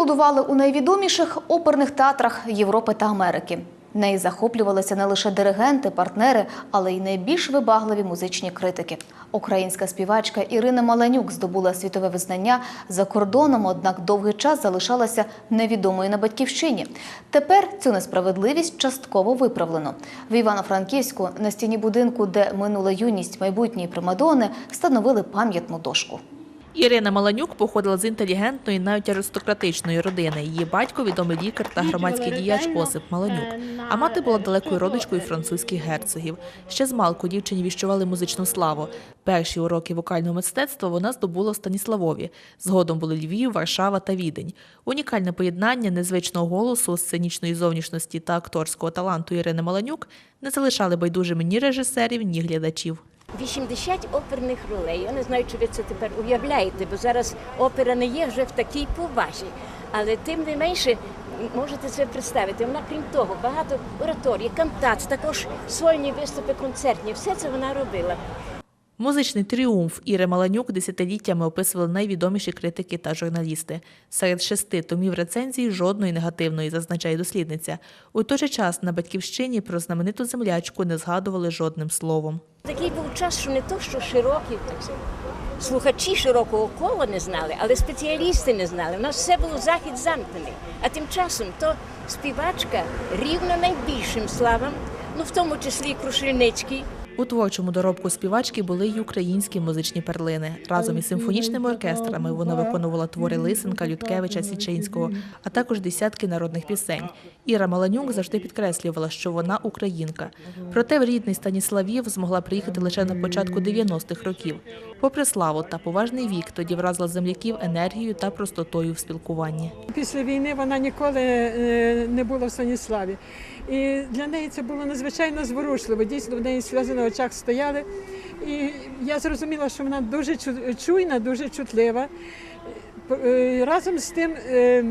аплодували у найвідоміших оперних театрах Європи та Америки. Неї захоплювалися не лише диригенти, партнери, але й найбільш вибагливі музичні критики. Українська співачка Ірина Маленюк здобула світове визнання за кордоном, однак довгий час залишалася невідомою на батьківщині. Тепер цю несправедливість частково виправлено. В Івано-Франківську на стіні будинку, де минула юність майбутньої примадони, встановили пам'ятну дошку. Ірина Маланюк походила з інтелігентної, навіть аристократичної родини. Її батько відомий лікар та громадський діяч Осип Маланюк. А мати була далекою родичкою французьких герцогів. Ще з малку дівчині віщували музичну славу. Перші уроки вокального мистецтва вона здобула в Станіславові. Згодом були Львів, Варшава та Відень. Унікальне поєднання незвичного голосу, сценічної зовнішності та акторського таланту Ірини Маланюк не залишали байдужими ні режисерів, ні глядачів. 80 оперних ролей. Я не знаю, чи ви це тепер уявляєте, бо зараз опера не є вже в такій повазі. Але тим не менше можете це представити. Вона, крім того, багато ораторій, кантат, також сольні виступи, концертні. Все це вона робила. Музичний тріумф Іри Маланюк десятиліттями описували найвідоміші критики та журналісти. Серед шести томів рецензій жодної негативної, зазначає дослідниця. У той же час на батьківщині про знамениту землячку не згадували жодним словом. Такий був час, що не то, що широкі слухачі широкого кола не знали, але спеціалісти не знали. У нас все було захід замкнений. А тим часом то співачка рівна найбільшим славам, ну в тому числі і Крушельницький. У творчому доробку співачки були й українські музичні перлини. Разом із симфонічними оркестрами вона виконувала твори Лисенка, Людкевича, Січинського, а також десятки народних пісень. Іра Маланюк завжди підкреслювала, що вона українка. Проте в рідний Станіславів змогла приїхати лише на початку 90-х років. Попри славу та поважний вік, тоді вразила земляків енергією та простотою в спілкуванні. Після війни вона ніколи е, не була в Станіславі. І для неї це було надзвичайно зворушливо. Дійсно, в неї на очах стояли. І я зрозуміла, що вона дуже чуйна, дуже чутлива. Е, Разом з тим е,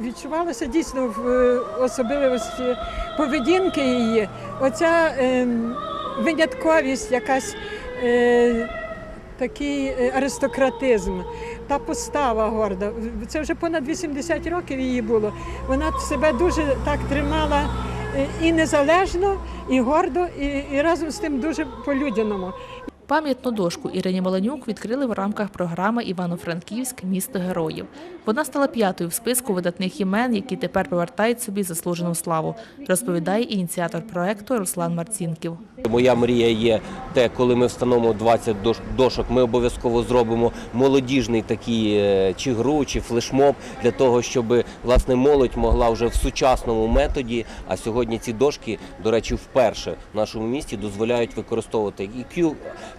відчувалося дійсно в е, особливості поведінки її. Оця винятковість, якась. такий аристократизм, та постава горда. Це вже понад 80 років її було. Вона себе дуже так тримала і незалежно, і гордо, і, і разом з тим дуже по-людяному. Пам'ятну дошку Ірині Маланюк відкрили в рамках програми Івано-Франківськ Місто героїв. Вона стала п'ятою в списку видатних імен, які тепер повертають собі заслужену славу, розповідає ініціатор проекту Руслан Марцінків. Моя мрія є те, коли ми встановимо 20 дош- дошок, ми обов'язково зробимо молодіжний такий е, чи гру, чи флешмоб для того, щоб власне молодь могла вже в сучасному методі. А сьогодні ці дошки, до речі, вперше в нашому місті дозволяють використовувати і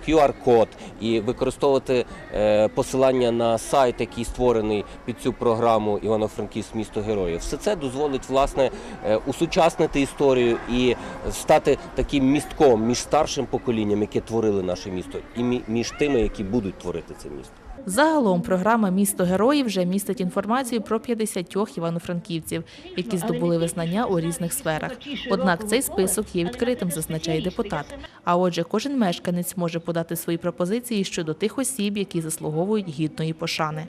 QR-код, і використовувати е, посилання на сайт, який створений під цю програму Івано-Франківськ місто героїв. Все це дозволить власне е, усучаснити історію і стати таким містком між старшим поколінням, яке творили наше місто, і мі- між тими, які будуть творити це місто. Загалом програма Місто героїв вже містить інформацію про 50 івано-франківців, які здобули визнання у різних сферах. Однак цей список є відкритим, зазначає депутат. А отже, кожен мешканець може подати свої пропозиції щодо тих осіб, які заслуговують гідної пошани.